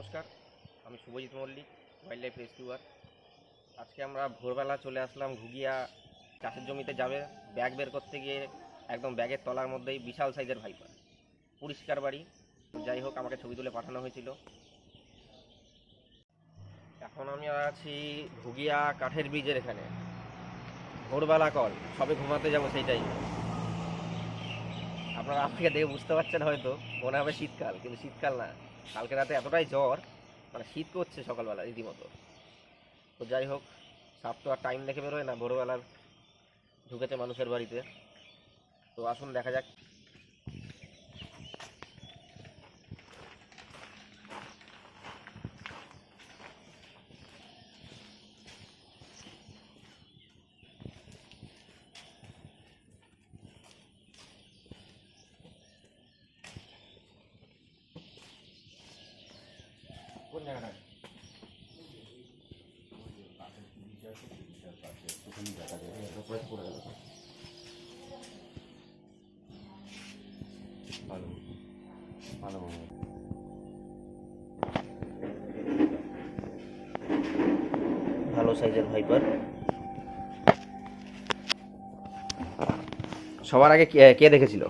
নমস্কার, আমি Subhajit Mallick wildlife rescuer আজকে আমরা ভোরবেলা চলে আসলাম ঘুগিয়া চাষের জমিতে যাবে, ব্যাগ বের করতে গিয়ে একদম ব্যাগের তলার মধ্যেই বিশাল সাইজের ভাইপার পরিষ্কার বাড়ি, যাই হোক, আমাকে ছবি তুলে পাঠানো হয়েছিল। এখন আমি আছি ঘুগিয়া কাঠের ব্রিজের এখানে। ভোরবেলা কল সবে ঘুমাতে যাব সেই টাইমে আপনারা আজ দেখে বুঝতে পারছেন হয়তো, মনে হবে শীতকাল, কিন্তু শীতকাল না। কালকে রাতে এতটাই জ্বর মানে শীত করছে সকালবেলা রীতিমতো। তো যাই হোক, সাপ তো আর টাইম দেখে বেরোয় না, ভোরবেলার ঢুকেছে মানুষের বাড়িতে। তো আসুন, দেখা যাক ভালো ভালো ভালো সাইজের ভাইপার। সবার আগে কে- কে দেখেছিল?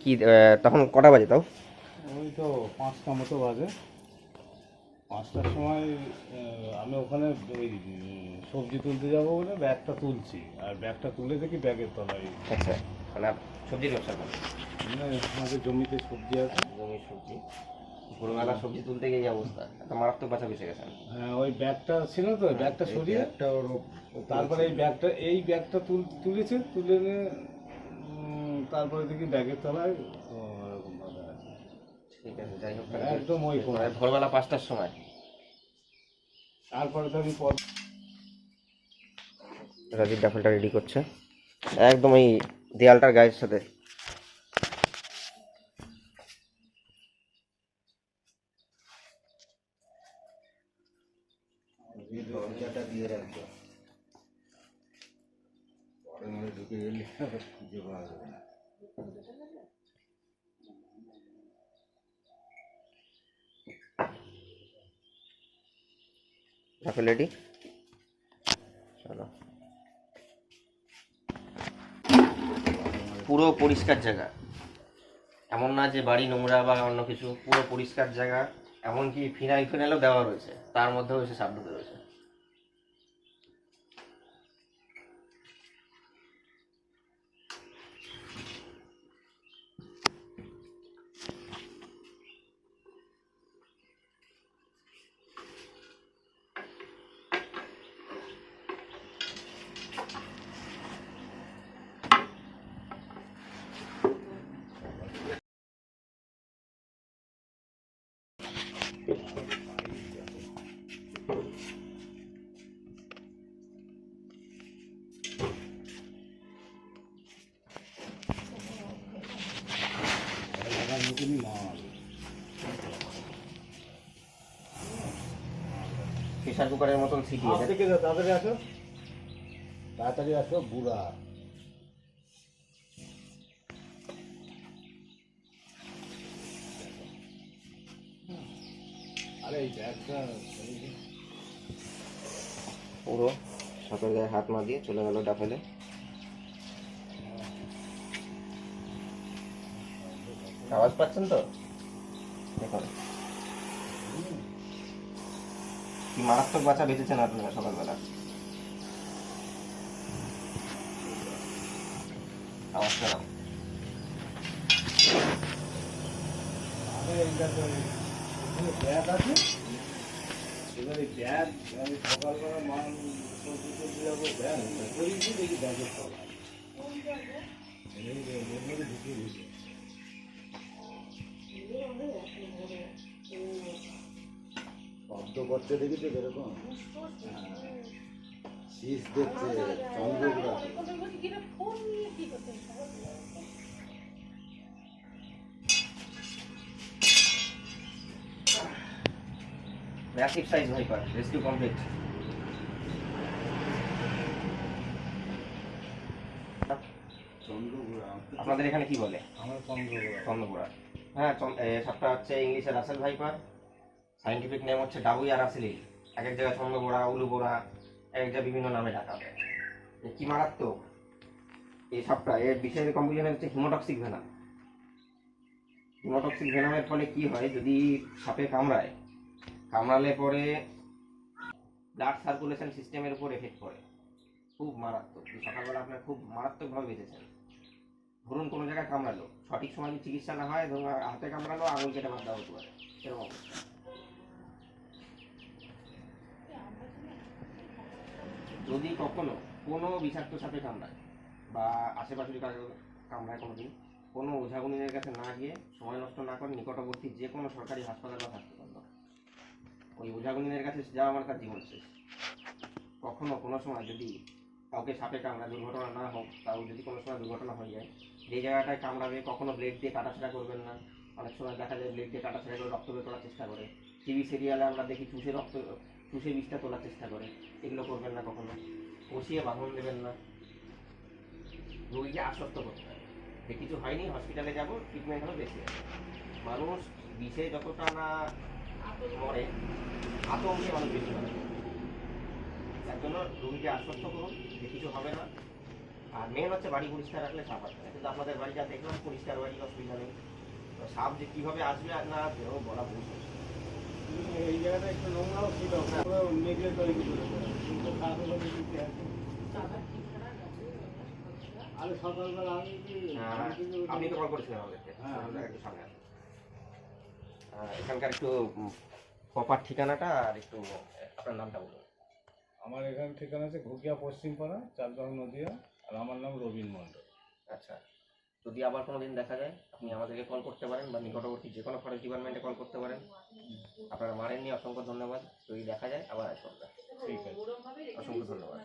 কি তখন কটা বাজে তাও? ওই তো পাঁচটা মতো বাজে। পাঁচটার সময় আমি ওখানে ওই সবজি তুলতে যাব বলে ব্যাগটা তুলছি। আর ব্যাগটা তুলে দেখি ব্যাগের তলায়। আচ্ছা মানে সবজির ব্যবসা করেন মানে আমাদের জমিতে সবজি আছে। জমির সবজি। ভোরবেলা সবজি তুলতে গিয়ে অবস্থা? এত মারাত্মক বাচ্চা বেঁচে গেছেন হ্যাঁ ওই ব্যাগটা ছিল তো ব্যাগটা সরিয়ে তারপরে এই ব্যাগটা এই ব্যাগটা তুল তুলেছে তুলে তারপরে দেখি ব্যাগের তলায় ও, এরকম ভাবে আছে ঠিক আছে যাই হোক একদম ওই ভোরবেলা পাঁচটার সময়। তারপরে তো আমি রাজীব ডাফেলটা রেডি করছে। একদম এই দেয়ালটার গায়ের সাথে। দরজাটা দিয়ে রাখব। পরে ঢুকে গেলে খুঁজে পাওয়া যাবে না। ডাফেল রেডি চলো। পুরো পরিষ্কার জায়গা। এমন না যে বাড়ি, নোংরা বা অন্য কিছু, পুরো পরিষ্কার জায়গা। এমনকি ফিনাইল ফিনাইলও দেওয়া রয়েছে। তার মধ্যেও এসে ঢুকে রয়েছে। মতনই মাল প্রেশার কুকারের মতন সিটি তাড়াতাড়ি আসো। তাড়াতাড়ি আসো বুড়া। পুরো সাপের গায়ে হাত মা দিয়ে চলে গেল ডাফেলে। আওয়াজ পাচ্ছেন তো? দেখুন। কি মারাত্মক বাচ্চা বেঁচেছেন আপনারা সকালবেলা। আওয়াজ করা আরে এইটা তো এখানে ব্যাগ আছে শব্দ করতে দেখেছ এরকম শীষ দেখছে চন্দ্রগুলো massive size viper rescue complete আপনাদের এখানে কি বলে? আমার চন্দ্রগুলো চন্দ্রপুরা হ্যাঁ সাপটা হচ্ছে ইংলিশে রাসেল ভাইপার। সাইন্টিফিক নেম হচ্ছে ডাবুই আর আসিলিল এক এক জায়গায় চন্দ্র বোড়া, উলু বোড়া, এক এক জায়গায় বিভিন্ন নামে ডাকা কি মারাত্মক? এই সাপটা এর বিশেষ কম্পিউশন হচ্ছে হিমোটক্সিক ভেনাম হিমোটক্সিক ভেনামের ফলে কি হয়, যদি সাপে কামড়ায়, কামড়ালে পরে ব্লাড সার্কুলেশন সিস্টেমের উপর এফেক্ট পড়ে। খুব মারাত্মক। সকালবেলা আপনার খুব মারাত্মকভাবে বেঁচেছেন। ধরুন কোনো জায়গায় কামড়ালো। সঠিক সময় চিকিৎসা না হয়, ধরুন হাতে কামড়ালো, আঙুল কেটে বাদ হতে পারে। এরকম অবস্থা। যদি কখনো কোনো বিষাক্ত সাপে কামড়ায় বা আশেপাশে কামড়ায় কোনো দিন কোনো ওঝাগুনিদের কাছে না গিয়ে সময় নষ্ট না করে নিকটবর্তী যে কোনো সরকারি হাসপাতাল বা হাসপাতাল। ওই ওঝাগুনিদের কাছে যাওয়া আমার কাছে জীবন শেষ। কখনো কোনো সময় যদি কাউকে সাপে কামড়ায়, দুর্ঘটনা না হোক, তাও যদি কোনো সময় দুর্ঘটনা হয়ে যায়, যে জায়গাটায় কামড়াবে, কখনো ব্লেড দিয়ে কাটাছেড়া করবেন না। অনেক সময় দেখা যায় ব্লেড দিয়ে কাটাছেড়া করে রক্ত বের করার চেষ্টা করে। টিভি সিরিয়ালে আমরা দেখি, চুষে রক্ত চুষে বিষটা তোলার চেষ্টা করে। এগুলো করবেন না কখনো। কষিয়ে বাঁধন দেবেন না। রোগীকে আশ্বস্ত করতে হবে। যে কিছু হয়নি হসপিটালে যাব ট্রিটমেন্ট হলো বেশি মানুষ বিষে যতটা না মরে, আতঙ্কে মানুষ বেশি মরে তার জন্য রোগীকে আশ্বস্ত করুন, যে কিছু হবে না। আর মেন হচ্ছে বাড়ি পরিষ্কার রাখলে সাপ আসবে না। কিন্তু আপনাদের বাড়ি যা দেখলাম, পরিষ্কার বাড়ি অসুবিধা নেই সাপ যে কীভাবে আসবে আর না আসবে বলা ভুল। এই জায়গাটা একটু নোংরাও ছিল করে। আরে সকালবেলা আমি হ্যাঁ, আপনি তো কল করেছিলেন আমাদেরকে। হ্যাঁ। আহ, এখানকার একটু প্রপার ঠিকানাটা আর একটু আপনার নামটা বলুন। আমার এখানে ঠিকানা আছে ঘুকিয়া পশ্চিমপাড়া চালগাঁও নদিয়া আর আমার নাম রবীন মণ্ডল। আচ্ছা। যদি আবার কোনো দিন দেখা যায় আপনি আমাদেরকে কল করতে পারেন বা নিকটবর্তী যে কোনো ফরেস্ট ডিপার্টমেন্টে কল করতে পারেন। আপনারা মারেননি অসংখ্য ধন্যবাদ। যদি দেখা যায় আবার আসব আমরা। ঠিক আছে। অসংখ্য ধন্যবাদ।